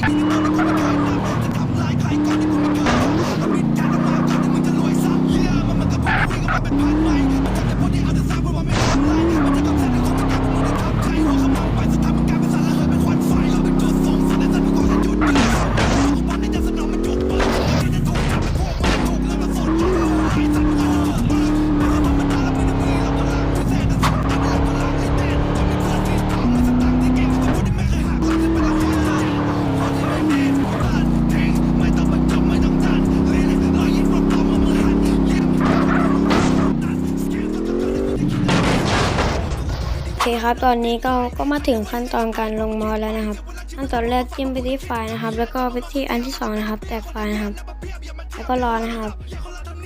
これ。 คครับ ตอนนี้ก็ก็มาถึงขั้นตอนการลงมอสแล้วนะครับ ขั้นตอนแรกจิ้มไปที่ไฟล์นะครับ แล้วก็ไปที่อันที่สองนะครับ แตกไฟล์นะครับ แล้วก็รอนะครับ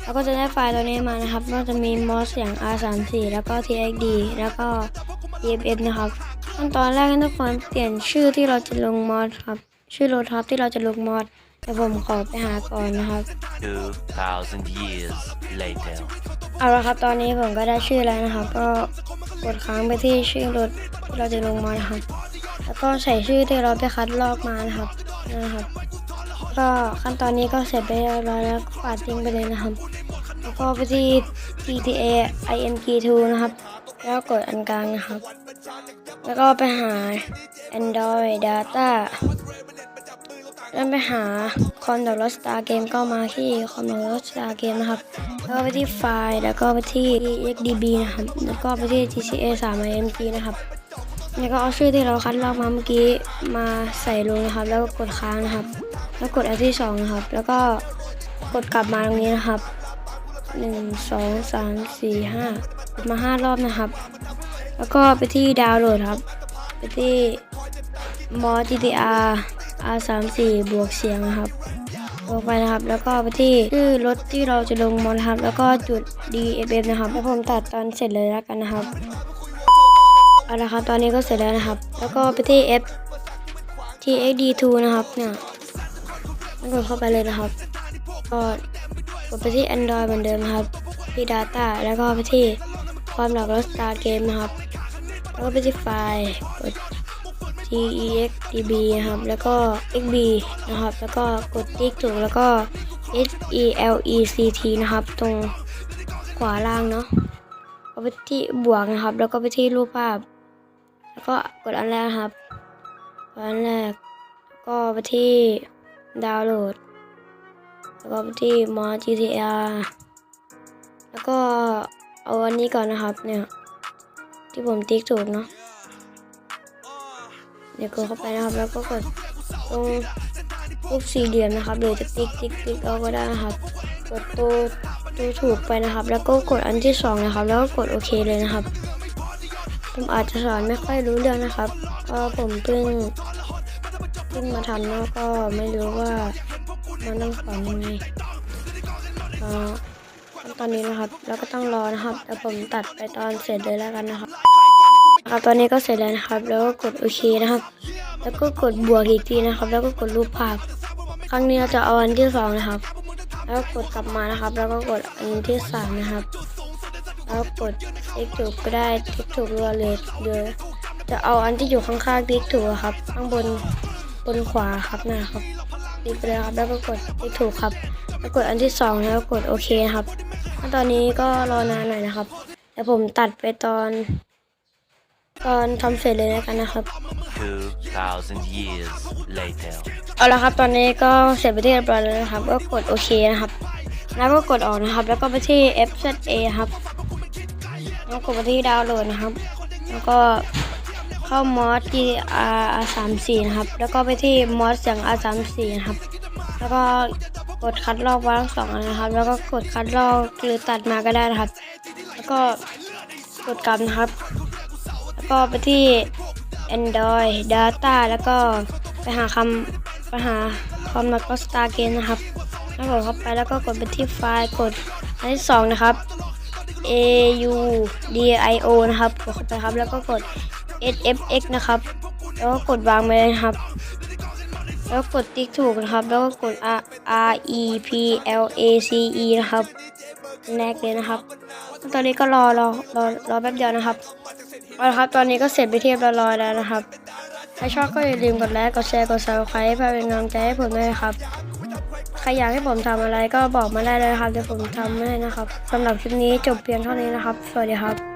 แล้วก็จะได้ไฟล์ตัวนี้มานะครับก็จะมีมอสอย่าง R34 แล้วก็ TXD แล้วก็ EFF นะครับ ขั้นตอนแรกให้ทุกคนเปลี่ยนชื่อที่เราจะลงมอสครับ ชื่อโลท็อปที่เราจะลงมอสแต่ผมขอไปหาก่อนนะครับ 2,000 years later. เอาละครับ ตอนนี้ผมก็ได้ชื่อแล้วนะครับ ก็ กดค้างไปที่ชื่อรถที่เราจะลงมานะครับ แล้วก็ใส่ชื่อที่เราไปคัดลอกมานะครับนะครับ ก็ขั้นตอนนี้ก็เสร็จไปเรียบร้อยแล้วก็ปาดทิ้งไปเลยนะครับ แล้วก็ไปที่ GTA IMG2 นะครับ แล้วกดอันกลางนะครับ แล้วก็ไปหา Android Data แล้วไปหาคอนดอลสตาร์เกมก็มาที่คอนดอลสตาร์เกมนะครับ แล้วก็ไปที่ไฟล์แล้วก็ไปที่ xdb นะครับ แล้วก็ไปที่ gca 3 img นะครับแล้วก็เอาชื่อที่เราคัดลอกมาเมื่อกี้มาใส่ลงนะครับ แล้วก็กดค้างนะครับ แล้วกดอันที่สองนะครับ แล้วก็กดกลับมาตรงนี้นะครับหนึ่งสองสามสี่ห้ากดมาห้ารอบนะครับ แล้วก็ไปที่ดาวน์โหลดครับ ไปที่มอ GTR R34 บวกเสียงนะครับ ลงไปนะครับ แล้วก็ไปที่ชื่อรถที่เราจะลงมอนะครับ แล้วก็จุด DFF นะครับแล้วผมตัดตอนเสร็จเลยแล้วกันนะครับเอาละครับตอนนี้ก็เสร็จแล้วนะครับ แล้วก็ไปที่ F TXD2 นะครับเนี่ยกดเข้าไปเลยนะครับ ก็กดไปที่ Android เหมือนเดิมครับ ที่ Data แล้วก็ไปที่ความหลากหลาย Star Game นะครับ แล้วก็ไปที่ไฟล์กด ex db นะครับ แล้วก็ xb นะครับ แล้วก็กดติ๊กถูกแล้วก็ helect นะครับ ตรงขวาล่างเนาะก็ไปที่บวกนะครับ แล้วก็ไปที่รูปภาพ แล้วก็กดอันแรกครับ อันแรก ก็ไปที่ดาวน์โหลด แล้วก็ไปที่มอ GTR แล้วก็เอาอันนี้ก่อนนะครับเนี่ย ที่ผมติ๊กถูกเนาะ เดี๋ยวกดเข้าไปนะครับ แล้วก็กดตรงรูปสี่เหลี่ยมนะครับหรือจะติ๊กติ๊กติ๊กเอาก็ได้นะครับ กดตัวตัวถูกไปนะครับ แล้วก็กดอันที่สองนะครับ แล้วก็กดโอเคเลยนะครับ ผมอาจจะสอนไม่ค่อยรู้เรื่องนะครับก็ผมเพิ่งเพิ่งมาทำแล้วก็ไม่รู้ว่ามันต้องสอนยังไงอ่อขั้นตอนนี้นะครับ แล้วก็ต้องรอนะครับแต่ผมตัดไปตอนเสร็จเลยแล้วกันนะครับ ครับตอนนี้ก็เสร็จแล้วนะครับ แล้วก็กดโอเคนะครับ แล้วก็กดบวกอีกทีนะครับ แล้วก็กดรูปภาพ ครั้งนี้เราจะเอาอันที่สองนะครับ แล้วก็กดกลับมานะครับ แล้วก็กดอันที่สามนะครับ แล้วกดติ๊กถูกก็ได้ติ๊กถูกรัวเลยเดี๋ยวจะเอาอันที่อยู่ข้างๆติ๊กถูกครับ ข้างบนบนขวาครับนะครับติ๊กไปเลยครับแล้วก็กดติ๊กถูกครับ แล้วกดอันที่สองแล้วกดโอเคครับ ตอนนี้ก็รอนานหน่อยนะครับ แต่ผมตัดไปตอน ตอนทำเสร็จเลยแล้วกันนะครับ 2,000 years later. เอาละครับตอนนี้ก็เสร็จไปที่เรียบร้อยแล้วนะครับ ก็กดโอเคนะครับ แล้วก็กดออกนะครับ แล้วก็ไปที่ FZA ครับแล้วกดไปที่ดาวน์โหลดนะครับ แล้วก็เข้ามอส GR R34 นะครับ แล้วก็ไปที่มอสอย่าง R34 นะครับ แล้วก็กดคัดลอกวางสองอันนะครับ แล้วก็กดคัดลอกหรือตัดมาก็ได้นะครับ แล้วก็กดกลับนะครับแล้ว ก็ไปที่ Android Data แล้วก็ไปหาคำไปหาความแล้วก็ Star Game นะครับแล้วกดเข้าไปแล้วก็กดไปที่ไฟล์กดอันที่สองนะครับ A U D I O นะครับกดเข้าไปครับ แล้วก็กด S F X นะครับ แล้วก็กดวางไปเลยนะครับ แล้วกดติ๊กถูกนะครับ แล้วก็กด R R E P L A C E นะครับแรกเลยนะครับ ตอนนี้ก็รอรอรอรอแป๊บเดียวนะครับ เอาละครับ ตอนนี้ก็เสร็จไปเทียบร้อยแล้วนะครับ ถ้าชอบก็อย่าลืมกดไลค์ กดแชร์ กดซับสไครต์เพื่อเป็นกำลังใจให้ผมด้วยครับ ใครอยากให้ผมทำอะไรก็บอกมาได้เลยครับ เดี๋ยวผมทำให้นะครับสำหรับคลิปนี้จบเพียงเท่านี้นะครับ สวัสดีครับ